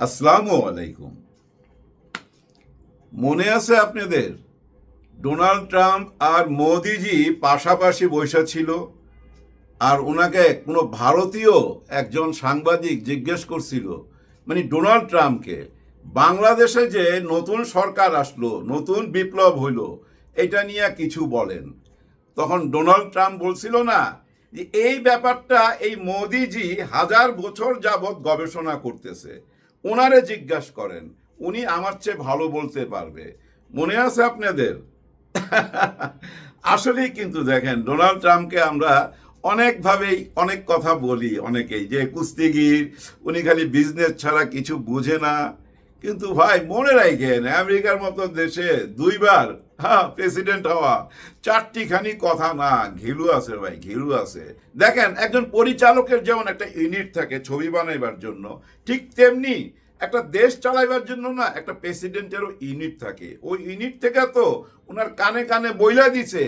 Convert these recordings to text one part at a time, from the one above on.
আসসালামু আলাইকুম। মনে আছে আপনাদের, ডোনাল্ড ট্রাম্প আর মোদিজি পাশাপাশি বৈশা ছিল আর ওনাকে কোনো ভারতীয় একজন সাংবাদিক জিজ্ঞেস করছিল মানে ডোনাল্ড ট্রাম্পকে, বাংলাদেশে যে নতুন সরকার আসলো, নতুন বিপ্লব হইল, এটা নিয়ে কিছু বলেন। তখন ডোনাল্ড ট্রাম্প বলছিল না যে এই ব্যাপারটা এই মোদিজি হাজার বছর যাবৎ গবেষণা করতেছে ওনারে জিজ্ঞাসা করেন, উনি আমার চেয়ে ভালো বলতে পারবে। মনে আছে আপনাদের? আসলেই কিন্তু দেখেন, ডোনাল্ড ট্রাম্পকে আমরা অনেকভাবেই অনেক কথা বলি অনেকেই, যে কুস্তিগির, উনি খালি বিজনেস ছাড়া কিছু বুঝে না। কিন্তু ভাই, মনে রাখেন, আমেরিকার মতো দেশে দুইবার হ্যাঁ প্রেসিডেন্ট হওয়া চারটি খানি কথা না, ঘিলু আছে ভাই, ঘিলু আছে। দেখেন, একজন পরিচালকের যেমন একটা ইউনিট থাকে ছবি বানাইবার জন্য, ঠিক তেমনি একটা দেশ চালাইবার জন্য না একটা প্রেসিডেন্টেরও ইউনিট থাকে। ওই ইউনিট থেকে তো ওনার কানে কানে বইলা দিছে,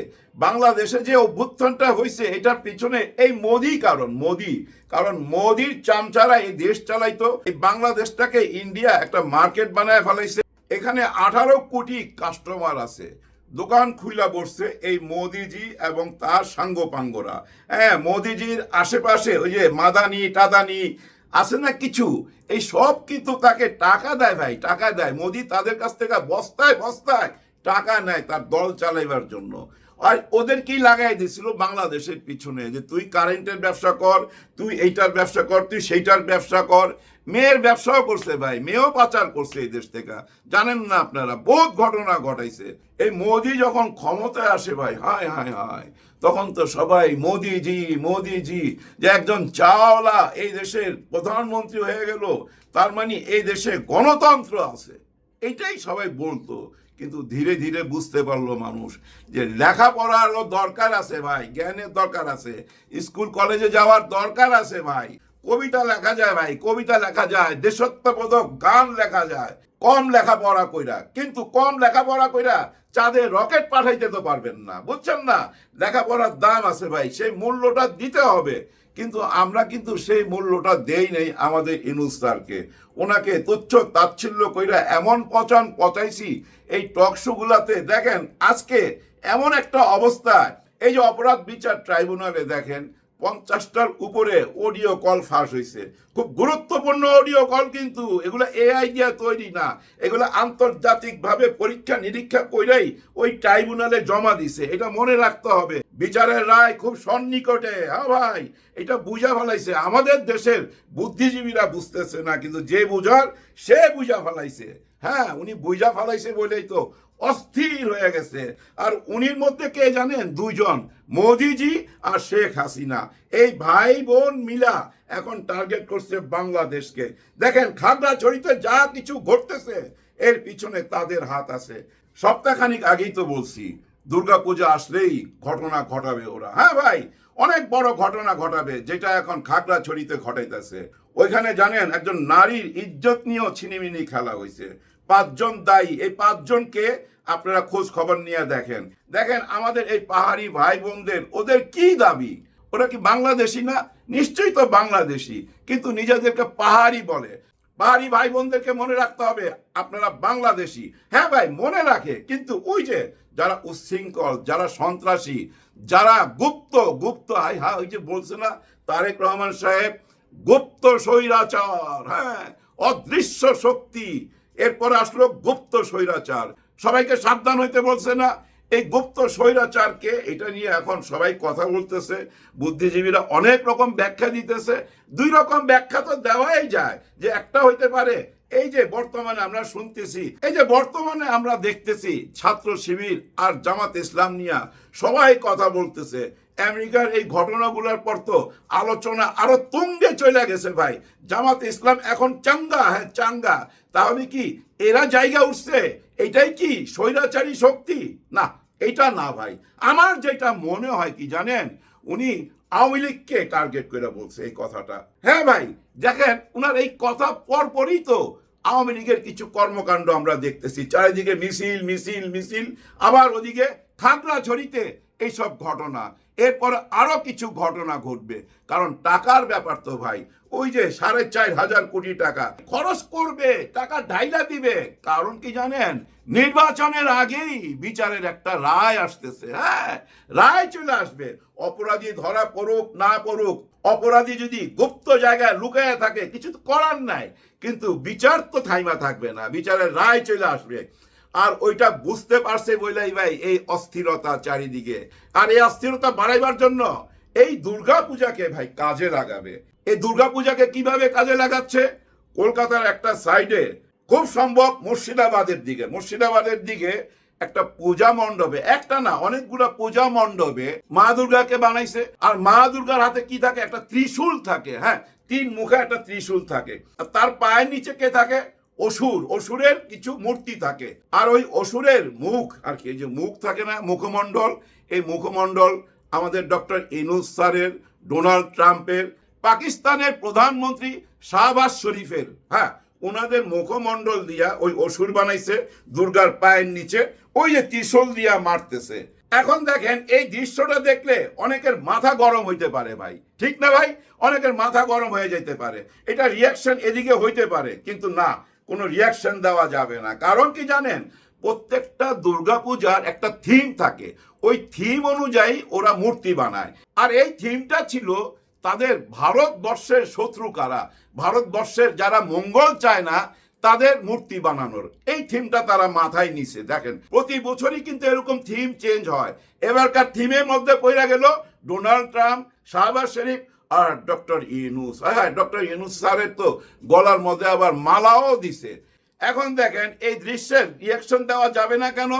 বাংলাদেশে যে অভ্যুত্থানটা হয়েছে এটার পিছনে এই মোদি কারণ মোদি। কারণ মোদির চামচারা এই দেশ চালাইতো, এই বাংলাদেশটাকে ইন্ডিয়া একটা মার্কেট বানায় ফেলাইছে। এখানে আঠারো কোটি কাস্টমার আছে, দোকান খুইলা বসছে এই মোদিজি এবং তার সাঙ্গপাঙ্গরা। হ্যাঁ মোদিজির আশেপাশে ওই যে মাদানি, টাদানি আছে না কিছু? এই সব কিন্তু তাকে টাকা দেয় ভাই, টাকা দেয়। মোদি তাদের কাছ থেকে বস্তায় বস্তায় টাকা নেয় তার দল চালাইবার জন্য। আর ওদের কি লাগাই দিছিল বাংলাদেশের পিছনে যে তুই কারেন্টের ব্যবসা কর, তুই এইটার ব্যবসা কর, তুই সেইটার ব্যবসা কর। মেয়ের ব্যবসাও করছে ভাই, মেয়েও পাচার করছে এই দেশ থেকে। জানেন না আপনারা, বহুত ঘটনা ঘটাইছে। এই মোদি যখন ক্ষমতায় আসে ভাই, হায় হায় হায়, তখন তো সবাই মোদিজি মোদিজি, যে একজন চাওয়ালা এই দেশের প্রধানমন্ত্রী হয়ে গেল, তার মানে এই দেশে গণতন্ত্র আছে। এটাই সবাই বলতো। কিন্তু ধীরে ধীরে বুঝতে পারল মানুষ যে লেখাপড়ারও দরকার আছে ভাই, জ্ঞানের দরকার আছে। স্কুল, কলেজে যাওয়ার দরকার আছে ভাই। কবিতা লেখা যায় ভাই, কবিতা লেখা যায়, দেশত্ববোধক গান লেখা যায়, কম লেখাপড়া কইরা। কিন্তু কম লেখাপড়া কইরা চাঁদে রকেট পাঠাইতে তো পারবেন না, বুঝছেন না? লেখাপড়ার দাম আছে ভাই, সেই মূল্যটা দিতে হবে। কিন্তু আমরা কিন্তু সেই মূল্যটা দেই নেই আমাদের ইনুস স্যারকে। ওনাকে তুচ্ছ তাচ্ছিল্য কইরা এমন পচান পচাইছি, এই টক টকশোগুলাতে দেখেন আজকে এমন একটা অবস্থা এই যে অপরাধ বিচার ট্রাইব্যুনালে দেখেন, পঞ্চাশটার উপরে অডিও কল ফাঁস হয়েছে খুব গুরুত্বপূর্ণ অডিও কল কিন্তু, এগুলো এআই দিয়া তৈরি না। এগুলো আন্তর্জাতিকভাবে পরীক্ষা নিরীক্ষা কইরাই ওই ট্রাইব্যুনালে জমা দিছে, এটা মনে রাখতে হবে। বিচারের রায় খুব সন্নিকটে। হ্যাঁ ভাই, এটা বুঝা ফেলাইছে। আমাদের দেশের বুদ্ধিজীবীরা বুঝতেছে না, কিন্তু যে বুঝার, সে বুঝা ফেলাইছে। হ্যাঁ উনি বুঝা ফেলাইছে বলেই তো অস্থির হয়ে গেছে। আর উনির মধ্যে কে জানেন? দুইজন, মোদিজি আর শেখ হাসিনা। এই ভাই বোন মিলা এখন টার্গেট করছে বাংলাদেশকে। দেখেন খাগড়াছড়িতে যা কিছু ঘটতেছে, এর পিছনে তাদের হাত আছে। সপ্তাহখানিক আগেই তো বলছি দুর্গাপূজা আসলেই ঘটনা ঘটাবে ওরা। হ্যাঁ ভাই, অনেক বড় ঘটনা ঘটাবে, যেটা এখন খাগড়াছড়িতে ঘটাইতেছে। ওইখানে জানেন, একজন নারীর ইজ্জত নিয়েও ছিনিমিনি খেলা হয়েছে পাঁচজন দায়ী, এই পাঁচজনকে আপনারা খোঁজ খবর নিয়ে দেখেন। দেখেন আমাদের এই পাহাড়ি ভাই বোনদের ওদের কি দাবি? ওরা কি বাংলাদেশি না? নিশ্চয়ই তো বাংলাদেশি, কিন্তু নিজেদেরকে পাহাড়ি বলে। পাহাড়ি ভাই বোনদেরকে মনে রাখতে হবে, আপনারা বাংলাদেশি। হ্যাঁ ভাই, মনে রাখে, কিন্তু ওই যে যারা উচ্ছৃঙ্খল, যারা সন্ত্রাসী, যারা গুপ্ত গুপ্ত, হাই হা ওই যে বলছে না, তারেক রহমান সাহেব, গুপ্ত স্বৈরাচার হ্যাঁ অদৃশ্য শক্তি, এরপরে আসলো গুপ্ত স্বৈরাচার। সবাইকে সাবধান হইতে বলছে না, এই গুপ্ত স্বৈরাচারকে, এটা নিয়ে এখন সবাই কথা বলতেছে, বুদ্ধিজীবীরা অনেক রকম ব্যাখ্যা দিতেছে, দুই রকম ব্যাখ্যা তো দেওয়াই যায়, যে একটা হইতে পারে এই যে বর্তমানে আমরা শুনতেছি, এই যে বর্তমানে আমরা দেখতেছি ছাত্র শিবির আর জামাত ইসলাম নিয়া সবাই কথা বলতেছে। আমেরিকার এই ঘটনাগুলোর পর তো আলোচনা আরও তুঙ্গে চলে গেছে ভাই। জামাত ইসলাম এখন চাঙ্গা হ্যাঁ চাঙ্গা। তাহলে কি এরা জায়গা উঠছে? এটাই কি স্বৈরাচারী শক্তি? না, এটা না ভাই। আমার যেটা মনে হয় কি জানেন, উনি আওয়ামী লীগকে টার্গেট করে বলছে এই কথাটা। হ্যাঁ ভাই, দেখেন, উনার এই কথা পরপরই তো আওয়ামী লীগের কিছু কর্মকাণ্ড আমরা দেখতেছি। চারিদিকে মিছিল মিছিল মিছিল, আবার ওদিকে খাগড়াছড়িতে এইসব ঘটনা। এরপর আরও কিছু ঘটনা ঘটবে। কারণ টাকার ব্যাপার তো ভাই। ওই যে সাড়ে চার হাজার কোটি টাকা খরচ করবে, টাকা ঢাইলা দিবে। কারণ কি জানেন? নির্বাচনের আগেই বিচারের একটা রায় আসতেছে। হ্যাঁ রায় চলে আসবে। অপরাধী ধরা পড়ুক, না পড়ুক অপরাধী যদি গুপ্ত জায়গায় লুকায় থাকে, কিছু তো করার নাই। কিন্তু বিচার তো থাইমা থাকবে না, বিচারের রায় চলে আসবে। আর ওইটা বুঝতে পারছে বইলাই ভাই এই অস্থিরতা চারিদিকে। আর এই অস্থিরতা বাড়াইবার জন্য এই দুর্গা পূজাকে ভাই কাজে লাগাবে। এই দুর্গা পূজাকে কীভাবে কাজে লাগাচ্ছে? কলকাতার একটা সাইডে খুব সম্ভব মুর্শিদাবাদের দিকে। মুর্শিদাবাদের দিকে একটা পূজা মণ্ডপে, একটা না, অনেকগুলো পূজা মণ্ডপে মা দুর্গাকে বানাইছে। আর মা দুর্গার হাতে কি থাকে? একটা ত্রিশূল থাকে হ্যাঁ? তিন মুখে একটা ত্রিশূল থাকে। আর তার পায়ের নিচে কে থাকে? অসুর। অসুরের কিছু মূর্তি থাকে। আর ওই অসুরের মুখ, আর কি যে মুখ থাকে না, মুখমণ্ডল, এই মুখমণ্ডল আমাদের ডক্টর ইনুস স্যারের, ডোনাল্ড ট্রাম্পের, পাকিস্তানের প্রধানমন্ত্রী শাহবাজ শরীফের হ্যাঁ? ওনাদের মুখমণ্ডল দিয়া ওই অসুর বানাইছে দুর্গার পায়ের নিচে। ওই যে ত্রিশূল দিয়া মারতেছে। এখন দেখেন, এই দৃশ্যটা দেখলে অনেকের মাথা গরম হইতে পারে ভাই। ঠিক না ভাই? অনেকের মাথা গরম হয়ে যেতে পারে। এটা রিয়াকশন এদিকে হইতে পারে, কিন্তু না, কোনো রিয়াকশন দেওয়া যাবে না। কারণ কি জানেন? প্রত্যেকটা দুর্গাপূজার একটা থিম থাকে। ওই থিম অনুযায়ী ওরা মূর্তি বানায়। আর এই থিমটা ছিল তাদের ভারতবর্ষের শত্রু কারা? ভারতবর্ষের যারা মঙ্গল চায় না তাদের মূর্তি বানানোর। এই থিমটা তারা মাথায় নিছে। দেখেন, প্রতি বছরই কিন্তু এরকম থিম চেঞ্জ হয়। এবারকার থিমের মধ্যে পড়ে গেল ডোনাল্ড ট্রাম্প, শাহবাজ শরীফ আর ডক্টর ইনুস হ্যাঁ ডক্টর ইনুস স্যারের তো গলার মধ্যে আবার মালাও দিছে। এখন দেখেন, এই দৃশ্যের রিয়াকশন দেওয়া যাবে না কেন?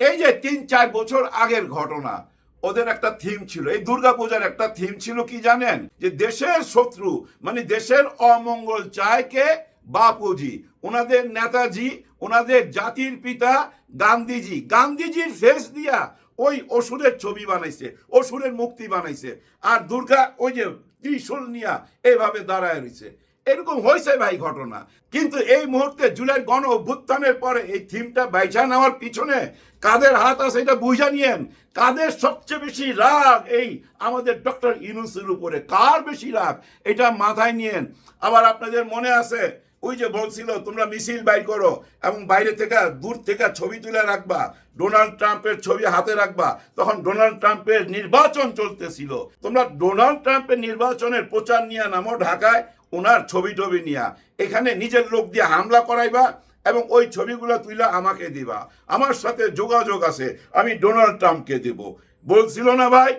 এই যে তিন চার বছর আগের ঘটনা, ওদের একটা থিম ছিল। এই দুর্গাপূজার একটা থিম ছিল কি জানেন? যে দেশের শত্রু মানে দেশের অমঙ্গল চায় কে বাপুজি, ওনাদের নেতাজি, ওনাদের জাতির পিতা গান্ধীজি। গান্ধীজির ফেস দিয়া ওই অসুরের ছবি বানাইছে, অসুরের মুক্তি বানাইছে। আর দুর্গা ওই যে ত্রিশূল নিয়া এইভাবে দাঁড়ায় রয়েছে এরকম হয়েছে ভাই ঘটনা। কিন্তু এই মুহূর্তে জুলাই গণ অভ্যুত্থানের পরে এই থিমটা বাইছা নেওয়ার পিছনে কাদের হাত আছে এটা বুঝা নিয়েন? কাদের সবচেয়ে বেশি রাগ এই আমাদের ডক্টর ইনুসের উপরে? কার বেশি রাগ? এটা মাথায় নিয়েন। আবার আপনাদের মনে আছে ওই যে বলছিল, তোমরা মিছিল বাইর করো এবং বাইরে থেকে, দূর থেকে ছবি তুলে রাখবা। ডোনাল্ড ট্রাম্পের ছবি হাতে রাখবা। তখন ডোনাল্ড ট্রাম্পের নির্বাচন চলতেছিল। তোমরা ডোনাল্ড ট্রাম্পের নির্বাচনের প্রচার নিয়ে নামো ঢাকায়, ওনার ছবি টবি নিয়া। এখানে নিজের লোক দিয়ে হামলা করাইবা এবং ওই ছবিগুলো তুইলা আমাকে দিবা। আমার সাথে যোগাযোগ আছে, আমি ডোনাল্ড ট্রাম্পকে দেব। বলছিল না ভাই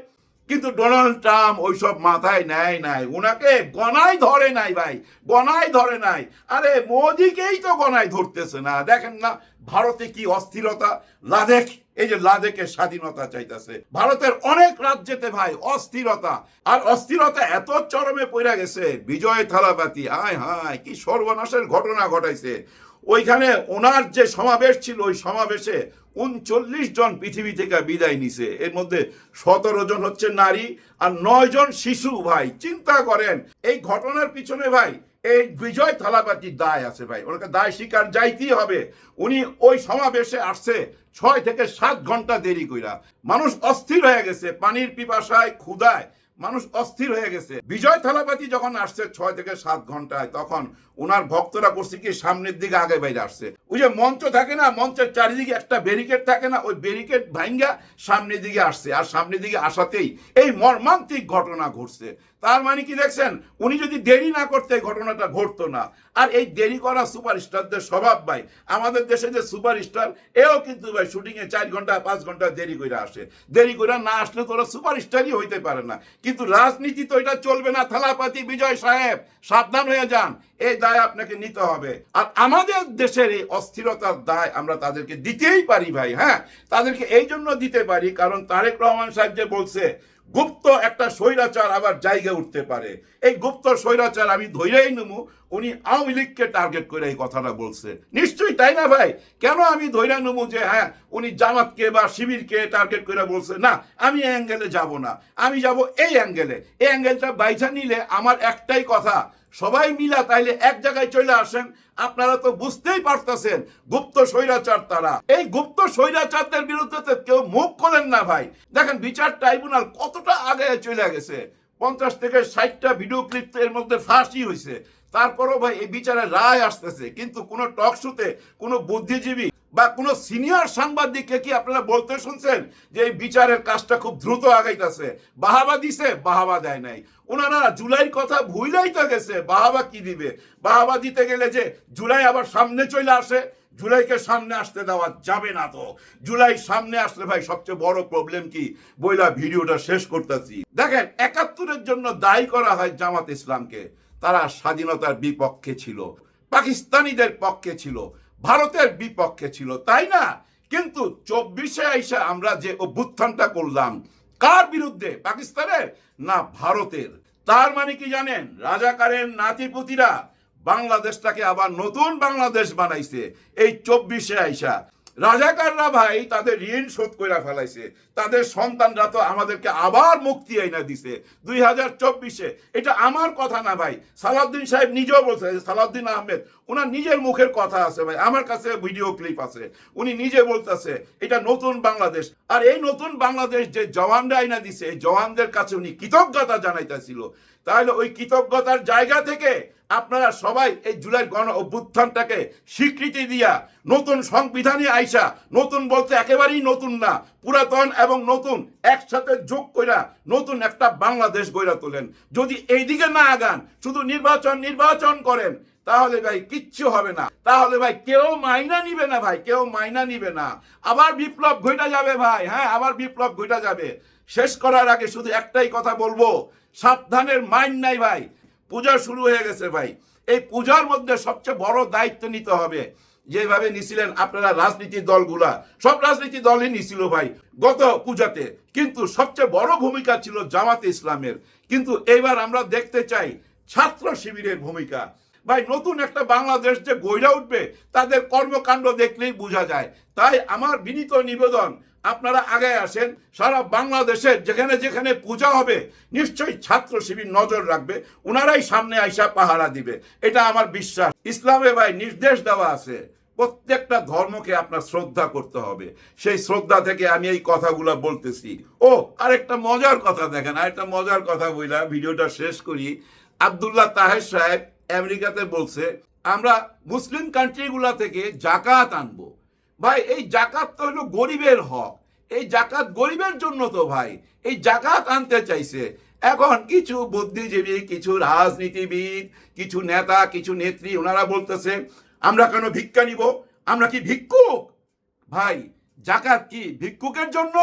কিন্তু ডোনাল্ড ট্রাম্প ওইসব মাথায় নেয় নাই। ওনাকে গনায় ধরে নাই ভাই, গনায় ধরে নাই। আরে মোদিকেই তো গনায় ধরতেছে না। দেখেন না, ভারতে কি অস্থিরতা? লাদেখ এই যে লাদেকের স্বাধীনতা চাইতেছে। ভারতের অনেক রাজ্যেতে ভাই অস্থিরতা। আর অস্থিরতা এত চরমে পড়ে গেছে। বিজয় থালাপাতি, আয় হায়, কি সর্বনাশের ঘটনা ঘটাইছে। ওইখানে ওনার যে সমাবেশ ছিল, ওই সমাবেশে উনচল্লিশ জন পৃথিবী থেকে বিদায় নিছে। এর মধ্যে সতেরো জন হচ্ছে নারী আর নয় জন শিশু ভাই। চিন্তা করেন, এই ঘটনার পিছনে ভাই, এই বিজয় থালাপাতির দায় আছে ভাই। ওনাকে দায় স্বীকার যাইতেই হবে। উনি ওই সমাবেশে আসছে ছয় থেকে সাত ঘণ্টা দেরি কইরা। মানুষ অস্থির হয়ে গেছে, পানির পিপাসায় ক্ষুদায় মানুষ অস্থির হয়ে গেছে। বিজয় থালাপাতি যখন আসছে ছয় থেকে সাত ঘন্টায়, তখন ওনার ভক্তরা করছে কি সামনের দিকে আগে বাইরে আসছে। ওই যে মঞ্চ থাকে না মঞ্চের চারিদিকে একটা ব্যারিকেড থাকে না, ওই ব্যারিকেড ভাঙ্গা সামনের দিকে আসছে, আর সামনের দিকে আসাতেই এই মর্মান্তিক ঘটনা ঘটছে। তার মানে কি দেখছেন? উনি যদি দেরি না করতে এই ঘটনাটা ঘটতো না, আর এই দেরি করা সুপার সুপারস্টারদের স্বভাব ভাই, আমাদের দেশে যে সুপারস্টার, এও কিন্তু ভাই শুটিং এ চার ঘণ্টা, পাঁচ ঘণ্টা দেরি করে আসে। দেরি করে না আসলে তো ওরা সুপারস্টারই হইতে পারে না। কিন্তু রাজনীতি তো এটা চলবে না, থালাপাতি বিজয় সাহেব, সাবধান হয়ে যান, এই দায় আপনাকে নিতে হবে। আর আমাদের দেশের এই অস্থিরতার দায় আমরা তাদেরকে দিতেই পারি ভাই হ্যাঁ? তাদেরকে এই জন্য দিতে পারি, কারণ তারেক রহমান সাহেব যে বলছে, গুপ্ত একটা স্বৈরাচার আবার জায়গায় উঠতে পারে। এই গুপ্ত স্বৈরাচার আমি ধৈরেই নেব, উনি আওয়ামী লীগকে টার্গেট করে এই কথাটা বলছে। নিশ্চয়ই তাই না ভাই? কেন আমি ধৈর্য নেব যে হ্যাঁ উনি জামাতকে বা শিবিরকে টার্গেট করে বলছে, না, আমি অ্যাঙ্গেলে যাব না। আমি যাব এই অ্যাঙ্গেলে এই অ্যাঙ্গেলটা বাইছা নিলে আমার একটাই কথা সবাই মিলা তাইলে এক জায়গায় চলে আসেন। আপনারা তো বুঝতেই পারতেছেন, গুপ্ত স্বৈরাচার তারা। এই গুপ্ত স্বৈরাচারদের বিরুদ্ধে কেউ মুখ খোলেন না ভাই। দেখেন, বিচার ট্রাইব্যুনাল কতটা আগে চলে গেছে। পঞ্চাশ থেকে ষাটটা ভিডিও ক্লিপ এর মধ্যে ফাঁসি হয়েছে তারপরও ভাই এই বিচারের রায় আসতেছে, কিন্তু কোনো টক শুতে কোনো বুদ্ধিজীবী বা কোনো সিনিয়র সাংবাদিককে কি আপনারা বলতে শুনছেন যে এই বিচারের কাজটা খুব দ্রুত আগাইতেছে? বাহাবা দিছে, বাহাবা দেয় নাই। ওনারা জুলাইয়ের কথা ভুইলাই তো গেছে, বাহাবা কি দিবে? বাহাবা দিতে গেলে যে জুলাই আবার সামনে চলে আসে, জুলাইকে সামনে আসতে দেওয়া যাবে না তো। জুলাই সামনে আসলে ভাই সবচেয়ে বড় প্রবলেম কি? বইলা ভিডিওটা শেষ করতেছি। দেখেন, একাত্তরের জন্য দায়ী করা হয় জামাত ইসলামকে। তারা স্বাধীনতার বিপক্ষে ছিল, পাকিস্তানিদের পক্ষে ছিল। ভারতের বিপক্ষে ছিল, তাই না? কিন্তু চব্বিশে আইসা আমরা যে অভ্যুত্থানটা করলাম, কার বিরুদ্ধে? পাকিস্তানের? না, ভারতের। তার মানে কি জানেন? রাজাকারের নাতিপুতিরা বাংলাদেশটাকে আবার নতুন বাংলাদেশ বানাইছে, এই চব্বিশে আইসা। রাজাকাররা ভাই তাদের ঋণ শোধ করে ফেলাইছে। তাদের সন্তানরা তো আমাদেরকে আবার মুক্তি আইনা দিছে। দুই হাজার চব্বিশে, এটা আমার কথা না ভাই। সালাউদ্দিন সাহেব নিজেও বলছে সালাউদ্দিন আহমেদ ওনার নিজের মুখের কথা আছে ভাই। আমার কাছে ভিডিও ক্লিপ আছে। উনি নিজে বলতেছে, এটা নতুন বাংলাদেশ। আর এই নতুন বাংলাদেশ যে জওয়ানরা আইনা দিছে, এই জওয়ানদের কাছে উনি কৃতজ্ঞতা জানাইতেছিল। তাহলে ওই কৃতজ্ঞতার জায়গা থেকে আপনারা সবাই এই জুলাই গণ অভ্যুত্থানটাকে স্বীকৃতি দিয়া নতুন সংবিধানে আইসা, নতুন বলতে একেবারেই নতুন না, পুরাতন এবং নতুন একসাথে যোগ কইরা নতুন একটা বাংলাদেশ গইরা তোলেন। যদি এইদিকে না আগান, শুধু নির্বাচন নির্বাচন করেন, তাহলে ভাই কিচ্ছু হবে না। তাহলে ভাই কেউ মাইনা নিবে না ভাই, কেউ মাইনা নিবে না। আবার বিপ্লব ঘটা যাবে ভাই হ্যাঁ আবার বিপ্লব ঘটা যাবে। শেষ করার আগে শুধু একটাই কথা বলব, সাবধানের মাইন নাই ভাই। পূজা শুরু হয়ে গেছে ভাই। এই পূজার মধ্যে সবচেয়ে বড় দায়িত্ব নিতে হবে। যেভাবে নিছিলেন আপনারা রাজনীতি দলগুলা, সব রাজনীতি দলই নিছিল ভাই গত পূজাতে। কিন্তু সবচেয়ে বড় ভূমিকা ছিল জামাতে ইসলামের। কিন্তু এইবার আমরা দেখতে চাই ছাত্র শিবিরের ভূমিকা। ভাই, নতুন একটা বাংলাদেশ যে গইরা উঠবে, তাদের কর্মকাণ্ড দেখলেই বোঝা যায়। তাই আমার বিনীত নিবেদন, আপনারা আগে আসেন, সারা বাংলাদেশের যেখানে যেখানে পূজা হবে, নিশ্চয়ই ছাত্র শিবির নজর রাখবে ওনারাই সামনে আইসা পাহারা দিবে। এটা আমার বিশ্বাস। ইসলামে ভাই, নির্দেশ দেওয়া আছে, প্রত্যেকটা ধর্মকে আপনার শ্রদ্ধা করতে হবে। সেই শ্রদ্ধা থেকে আমি এই কথাগুলো বলতেছি। ও, আরেকটা মজার কথা দেখেন, আরেকটা মজার কথা বইলা, ভিডিওটা শেষ করি। আবদুল্লাহ তাহের সাহেব আমেরিকাতে বলছে, আমরা মুসলিম কান্ট্রিগুলা থেকে জাকাত আনব। ভাই, এই জাকাত তো হলো গরিবের হক। এই জাকাত গরিবের জন্য তো ভাই। এই জাকাত আনতে চাইছে। এখন কিছু বুদ্ধিজীবী, কিছু রাজনীতিবিদ, কিছু নেতা, কিছু নেত্রী, ওনারা বলতেছে, আমরা কেন ভিক্ষা নিব? আমরা কি ভিক্ষুক? ভাই, জাকাত কি ভিক্ষুকের জন্য?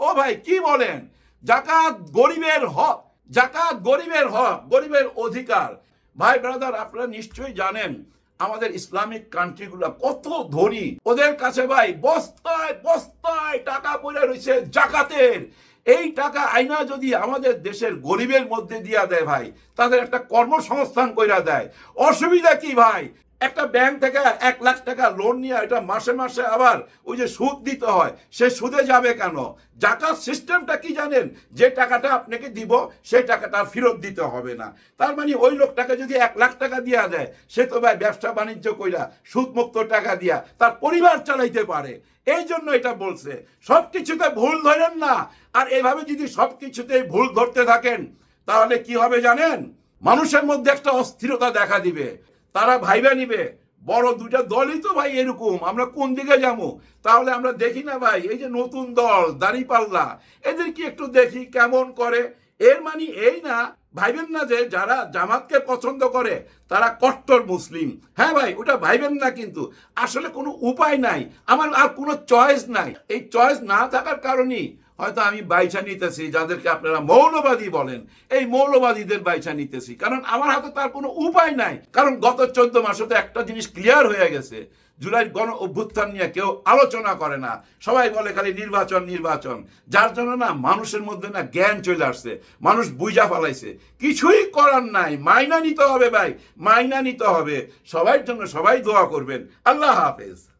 ও ভাই, কি বলেন? জাকাত গরিবের হক। জাকাত গরিবের হক, গরিবের অধিকার। ভাই ব্রাদার আপনারা নিশ্চয়ই জানেন, আমাদের ইসলামিক কান্ট্রিগুলো কত ধনী। ওদের কাছে ভাই বস্তায় বস্তায় টাকা পড়ে রয়েছে জাকাতের। এই টাকা আইনা যদি আমাদের দেশের গরিবের মধ্যে দিয়া দেয় ভাই, তাদের একটা কর্মসংস্থান কইরা দেয়। অসুবিধা কি ভাই? একটা ব্যাংক থেকে এক লাখ টাকা লোন নিয়ে এটা মাসে মাসে আবার ওই যে সুদ দিতে হয়, সে সুদে যাবে কেন? জাকাত সিস্টেমটা কি জানেন? যে টাকাটা আপনাকে দিব, সেই টাকাটা ফেরত দিতে হবে না। তার মানে ওই লোকটাকে যদি এক লাখ টাকা দেওয়া দেয়, সে তো ভাই ব্যবসা বাণিজ্য কইরা সুদমুক্ত টাকা দিয়া তার পরিবার চালাইতে পারে। এই জন্য এটা বলছে। সব কিছুতে ভুল ধরেন না। আর এভাবে যদি সব কিছুতে ভুল ধরতে থাকেন, তাহলে কি হবে জানেন? মানুষের মধ্যে একটা অস্থিরতা দেখা দিবে। তারা ভাইবা নিবে। বড় দুটা দলই তো ভাই এরকম, আমরা কোন দিকে যাব? তাহলে আমরা দেখি না ভাই, এই যে নতুন দল, দাঁড়িপাল্লা, এদের কি একটু দেখি কেমন করে? এর মানে এই না, ভাইবেন না যে যারা জামাতকে পছন্দ করে, তারা কট্টর মুসলিম। হ্যাঁ ভাই, ওটা ভাইবেন না কিন্তু, আসলে কোনো উপায় নাই, আমার আর কোনো চয়েস নাই। এই চয়েস না থাকার কারণেই হয়তো আমি বাইছা নিতেছি, যাদেরকে আপনারা মৌলবাদী বলেন, এই মৌলবাদীদের বাইছা নিতেছি। কারণ আমার হাতে তার কোনো উপায় নাই। কারণ গত চোদ্দ মাসে তো একটা জিনিস ক্লিয়ার হয়ে গেছে। জুলাই গণ অভ্যুত্থান নিয়ে কেউ আলোচনা করে না। সবাই বলে খালি নির্বাচন নির্বাচন। যার জন্য না মানুষের মধ্যে না জ্ঞান চলে আসছে। মানুষ বুঝা ফেলাইছে। কিছুই করার নাই। মাইনা নিতে হবে ভাই। মাইনা নিতে হবে। সবার জন্য সবাই দোয়া করবেন। আল্লাহ হাফেজ।